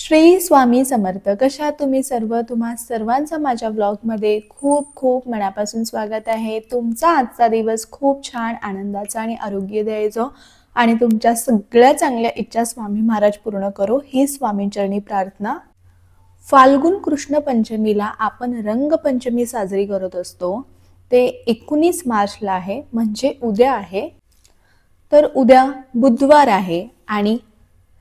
श्री स्वामी समर्थ कशा तुम्ही सर्व? तुम्हा सर्वांचं माझ्या ब्लॉगमध्ये खूप खूप मनापासून स्वागत आहे. तुमचा आजचा दिवस खूप छान आनंदाचा आणि आरोग्य द्यायचो. आणि तुमच्या सगळ्या चांगल्या इच्छा स्वामी महाराज पूर्ण करो. ही स्वामींचरणी प्रार्थना. फाल्गुन कृष्ण पंचमीला आपण रंगपंचमी साजरी करत असतो. ते एकोणीस मार्चला आहे. म्हणजे उद्या आहे. तर उद्या बुधवार आहे. आणि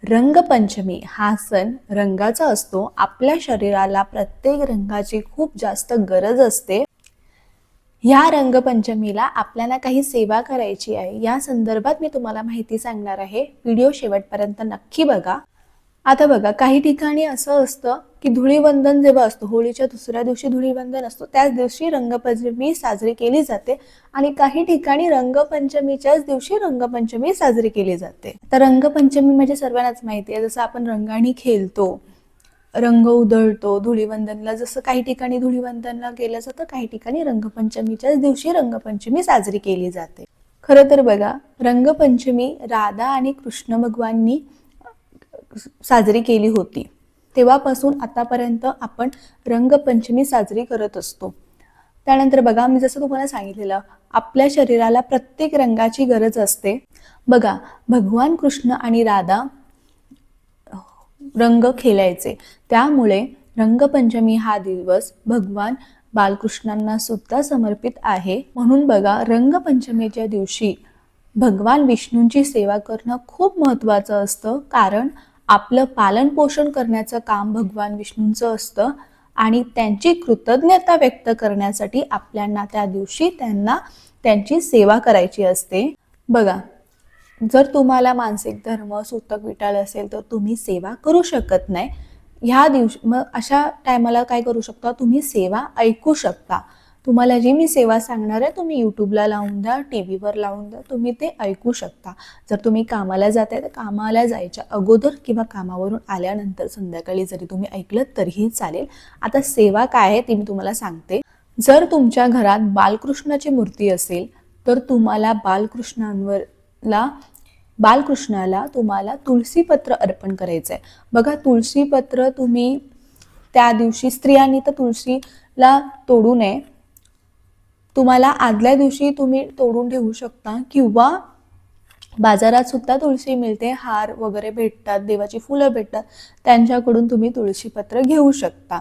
रंगपंचमी हा सण रंगाचा असतो. आपल्या शरीराला प्रत्येक रंगाची खूप जास्त गरज असते. ह्या रंगपंचमीला आपल्याला काही सेवा करायची आहे. या संदर्भात मी तुम्हाला माहिती सांगणार आहे. व्हिडिओ शेवटपर्यंत नक्की बघा. आता बघा काही ठिकाणी असं असतं की धुळीवंदन जेव्हा असतं होळीच्या दुसऱ्या दिवशी धुळीवंदन असतो त्याच दिवशी रंगपंचमी साजरी केली जाते आणि काही ठिकाणी रंगपंचमीच्याच दिवशी रंगपंचमी साजरी केली जाते. तर रंगपंचमी म्हणजे सर्वांनाच माहिती आहे जसं आपण रंगाने खेळतो रंग उधळतो धुळीवंदनला जसं काही ठिकाणी धुळीवंदनला केलं जातं काही ठिकाणी रंगपंचमीच्याच दिवशी रंगपंचमी साजरी केली जाते. खरं तर बघा रंगपंचमी राधा आणि कृष्ण भगवाननी साजरी केली होती. तेव्हापासून आतापर्यंत आपण रंगपंचमी साजरी करत असतो. त्यानंतर बघा मी जसं तुम्हाला सांगितलेलं आपल्या शरीराला प्रत्येक रंगाची गरज असते. बघा भगवान कृष्ण आणि राधा रंग खेळायचे त्यामुळे रंगपंचमी हा दिवस भगवान बालकृष्णांना सुद्धा समर्पित आहे. म्हणून बघा रंगपंचमीच्या दिवशी भगवान विष्णूंची सेवा करणं खूप महत्त्वाचं असतं. कारण आपलं पालन पोषण करण्याचं काम भगवान विष्णूंचं असतं आणि त्यांची कृतज्ञता व्यक्त करण्यासाठी आपल्यांना त्या दिवशी त्यांना त्यांची सेवा करायची असते. बघा जर तुम्हाला मानसिक धर्म सूतक विटाळ असेल तर तुम्ही सेवा करू शकत नाही. ह्या दिवशी मग अशा टायमाला काय करू शकता? तुम्ही सेवा ऐकू शकता. तुम्हाला जी मी सेवा सांगणार आहे तुम्ही यूट्यूबला लावून द्या टी व्हीवर लावून द्या तुम्ही ते ऐकू शकता. जर तुम्ही कामाला जात आहे तर कामाला जायच्या अगोदर किंवा कामावरून आल्यानंतर संध्याकाळी जरी तुम्ही ऐकलं तरीही चालेल. आता सेवा काय आहे ती मी तुम्हाला सांगते. जर तुमच्या घरात बालकृष्णाची मूर्ती असेल तर तुम्हाला बालकृष्णांवरला बालकृष्णाला तुम्हाला तुळशीपत्र अर्पण करायचं आहे. बघा तुळशीपत्र तुम्ही त्या दिवशी स्त्रियांनी तर तुळशीला तोडू नये तुम्हाला आदल्या दिवशी तुम्ही तोडून ठेवू शकता किंवा बाजारात सुद्धा तुळशी मिळते हार वगैरे भेटतात देवाची फुलं भेटतात त्यांच्याकडून तुम्ही तुळशीपत्र घेऊ शकता.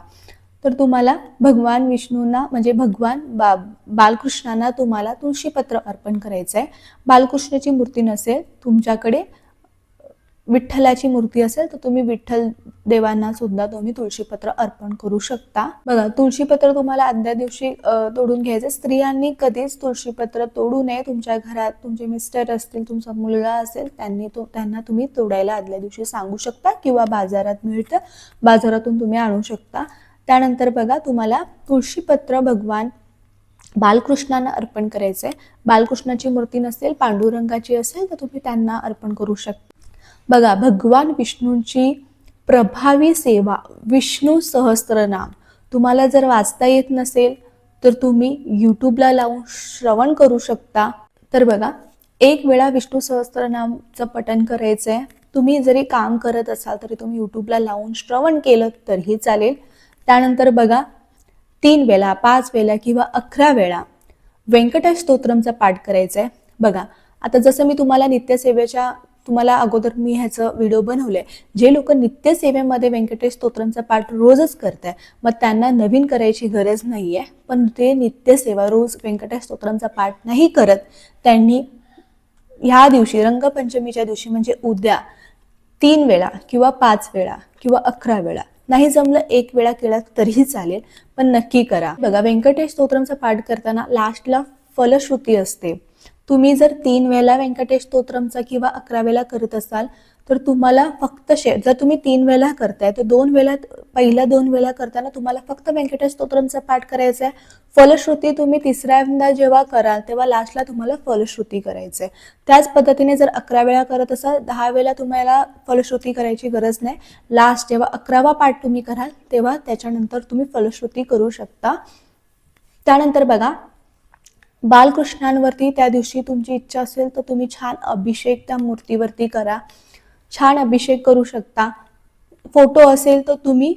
तर तुम्हाला भगवान विष्णूंना म्हणजे भगवान बा बालकृष्णांना तुम्हाला तुळशीपत्र अर्पण करायचं आहे बालकृष्णाची मूर्ती नसेल तुमच्याकडे विठ्ठलाची मूर्ती असेल तर तुम्ही विठ्ठल देवांना सुद्धा तुम्ही तुळशीपत्र अर्पण करू शकता. बघा तुळशीपत्र तुम्हाला आदल्या दिवशी तोडून घ्यायचं. स्त्रियांनी कधीच तुळशीपत्र तोडू नये. तुमच्या घरात तुमचे मिस्टर असतील तुमचा मुलगा असेल त्यांनी तो त्यांना तुम्ही तोडायला आदल्या दिवशी सांगू शकता किंवा बाजारात मिळतं. बाजारातून तुम्ही आणू शकता. त्यानंतर बघा तुम्हाला तुळशीपत्र भगवान बालकृष्णांना अर्पण करायचं आहे बालकृष्णाची मूर्ती नसेल पांडुरंगाची असेल तर तुम्ही त्यांना अर्पण करू शकता. बघा भगवान विष्णूंची प्रभावी सेवा विष्णू सहस्त्रनाम. तुम्हाला जर वाचता येत नसेल तर तुम्ही यूट्यूबला लावून श्रवण करू शकता. तर बघा एक वेळा विष्णू सहस्त्रनामचं पठण करायचं आहे तुम्ही जरी काम करत असाल तरी तुम्ही यूट्यूबला लावून श्रवण केलं तरीही चालेल. त्यानंतर बघा तीन वेळा पाच वेळा किंवा अकरा वेळा व्यंकटेश स्तोत्रमचा पाठ करायचा आहे बघा आता जसं मी तुम्हाला नित्यसेवेच्या तुम्हाला अगोदर मी ह्याचं व्हिडिओ बनवलंय. जे लोक नित्यसेवेमध्ये व्यंकटेश स्तोत्रांचा पाठ रोजच करताय मग त्यांना नवीन करायची गरज नाही आहे पण ते नित्यसेवा रोज व्यंकटेश स्तोत्रांचा पाठ नाही करत. त्यांनी ह्या दिवशी रंगपंचमीच्या दिवशी म्हणजे उद्या तीन वेळा किंवा पाच वेळा किंवा अकरा वेळा नाही जमलं एक वेळा केला तरीही चालेल पण नक्की करा. बघा व्यंकटेश स्तोत्रमचा पाठ करताना लास्टला फलश्रुती असते. तुम्ही जर तीन वेळा व्यंकटेश स्तोत्रमचा किंवा अकरा वेळा करत असाल तर तुम्हाला फक्त शे जर तुम्ही तीन वेळा करताय तर दोन वेळा पहिल्या दोन वेळा करताना तुम्हाला फक्त व्यंकटेश स्तोत्रमचा पाठ करायचा आहे फलश्रुती तुम्ही तिसऱ्यांदा जेव्हा कराल तेव्हा लास्टला तुम्हाला फलश्रुती करायचं आहे त्याच पद्धतीने जर अकरा वेळा करत असाल दहा वेळा तुम्हाला फलश्रुती करायची गरज नाही. लास्ट जेव्हा अकरावा पाठ तुम्ही कराल तेव्हा त्याच्यानंतर तुम्ही फलश्रुती करू शकता. त्यानंतर बघा बालकृष्णांवरती त्या दिवशी तुमची इच्छा असेल तर तुम्ही छान अभिषेक त्या मूर्तीवरती करा. छान अभिषेक करू शकता. फोटो असेल तर तुम्ही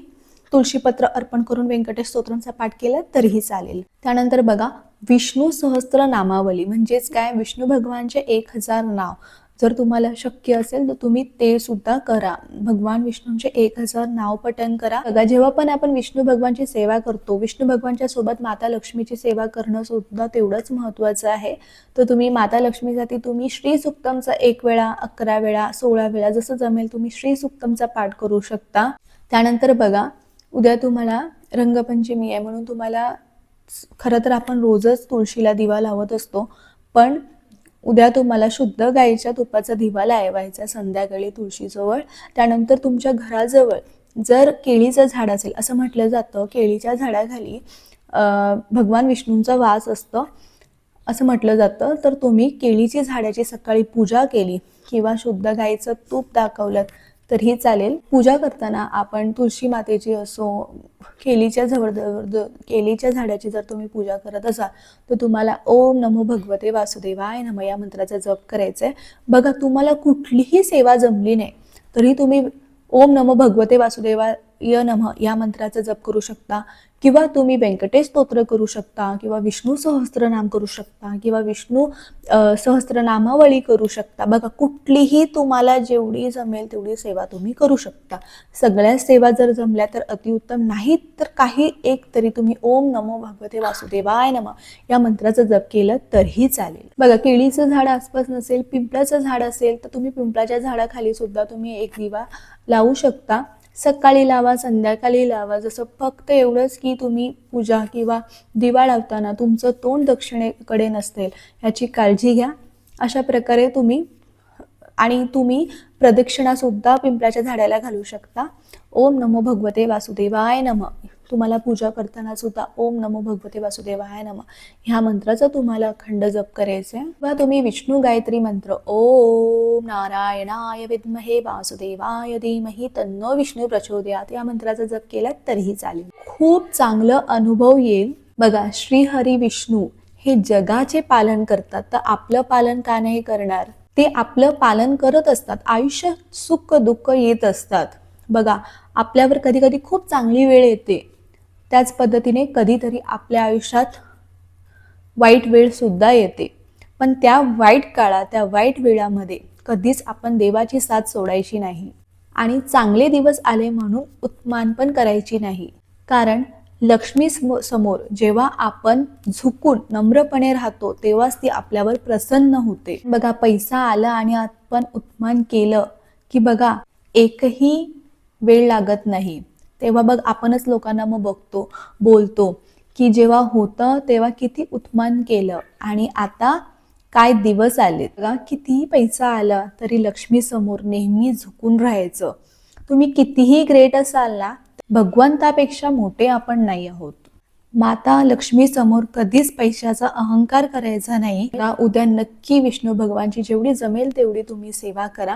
तुळशीपत्र अर्पण करून व्यंकटेश स्तोत्रांचा पाठ केला तरीही चालेल. त्यानंतर बघा विष्णू सहस्त्र नामावली म्हणजेच काय? विष्णू भगवानचे एक हजार नाव. जर तुम्हाला शक्य असेल तर तुम्ही ते सुद्धा करा. भगवान विष्णूंचे एक हजार नाव पठण करा. बघा जेव्हा पण आपण विष्णू भगवानची सेवा करतो विष्णू भगवानच्या सोबत माता लक्ष्मीची सेवा करणं सुद्धा तेवढंच महत्वाचं आहे. तर तुम्ही माता लक्ष्मीसाठी तुम्ही श्री सुक्तमचा एक वेळा अकरा वेळा सोळा वेळा जसं जमेल तुम्ही श्री सुक्तमचा पाठ करू शकता. त्यानंतर बघा उद्या तुम्हाला रंगपंचमी आहे म्हणून तुम्हाला खरं तर आपण रोजच तुळशीला दिवा लावत असतो. पण उद्या तुम्हाला शुद्ध गाईच्या तुपाचा दिवा लावायचा संध्याकाळी तुळशीजवळ. त्यानंतर तुमच्या घराजवळ जर केळीचं झाड असेल असं म्हटलं जातं केळीच्या झाडाखाली भगवान विष्णूंचा वास असतो असं म्हटलं जातं तर तुम्ही केळीची झाडाची सकाळी पूजा केली किंवा शुद्ध गाईचं तूप दाखवलं तरीही चालेल. पूजा करताना आपण तुळशी मातेची असो केलीच्या जवळ जवळ केलीच्या झाडाची जर तुम्ही पूजा करत असाल तर तुम्हाला ओम नमो भगवते वासुदेवाय नम या मंत्राचा जप करायचा आहे बघा तुम्हाला कुठलीही सेवा जमली नाही तरी तुम्ही ओम नमो भगवते य नम या मंत्राचा जप करू शकता. किंवा तुम्ही व्यंकटेश स्तोत्र करू शकता किंवा विष्णू सहस्त्रनाम करू शकता किंवा विष्णू सहस्त्रनामावळी करू शकता. बघा कुठलीही तुम्हाला जेवढी जमेल तेवढी सेवा तुम्ही करू शकता. सगळ्या सेवा जर जमल्या तर अतिउत्तम नाहीत तर काही एक तरी तुम्ही ओम नमो भगवते वासुदेवाय नम या मंत्राचा जप केलं तरीही चालेल. बघा केळीचं झाड आसपास नसेल पिंपळाचं झाड असेल तर तुम्ही पिंपळाच्या झाडाखाली सुद्धा तुम्ही एक दिवा लावू शकता. सकाळी लावा संध्याकाळी लावा. जसं फक्त एवढंच की तुम्ही पूजा किंवा दिवा लावताना तुमचं तोंड दक्षिणेकडे नसेल याची काळजी घ्या. अशा प्रकारे तुम्ही आणि तुम्ही प्रदक्षिणासुद्धा पिंपळाच्या झाडाला घालू शकता. ओम नमो भगवते वासुदेवाय नम. तुम्हाला पूजा करताना सुद्धा ओम नमो भगवते वासुदेवाय नम. ह्या मंत्राचा तुम्हाला अखंड जप करायचे आहे किंवा तुम्ही विष्णू गायत्री मंत्र. ओम नारायणाय विद्महे वासुदेवाय धीमही तन्नो विष्णू प्रचोदयात. या मंत्राचा जप केला तरीही चालेल. खूप चांगलं अनुभव येईल. बघा श्री हरी विष्णू हे जगाचे पालन करतात. तर आपलं पालन का नाही करणार? ते आपलं पालन करत असतात. आयुष्यात सुख दुःख येत असतात. बघा आपल्यावर कधी कधी खूप चांगली वेळ येते. त्याच पद्धतीने कधीतरी आपल्या आयुष्यात वाईट वेळ सुद्धा येते. पण त्या वाईट काळात त्या वाईट वेळामध्ये कधीच आपण देवाची साथ सोडायची नाही. आणि चांगले दिवस आले म्हणून उत्मान पण करायची नाही. कारण लक्ष्मी समोर जेव्हा आपण झुकून नम्रपणे राहतो तेव्हाच ती आपल्यावर प्रसन्न होते. बघा पैसा आला आणि आपण उत्मान केलं की बघा एकही वेळ लागत नाही. तेव्हा बघ आपणच लोकांना मग बघतो बोलतो की जेव्हा होतं तेव्हा किती उत्मान केलं. आणि आता काय दिवस आले? कितीही पैसा आला तरी लक्ष्मी समोर नेहमी झुकून राहायचं. तुम्ही कितीही ग्रेट असाल ना भगवंतापेक्षा मोठे आपण नाही आहोत. माता लक्ष्मी समोर कधीच पैशाचा अहंकार करायचा नाही. उद्या नक्की विष्णू भगवानची जेवढी जमेल तेवढी तुम्ही सेवा करा.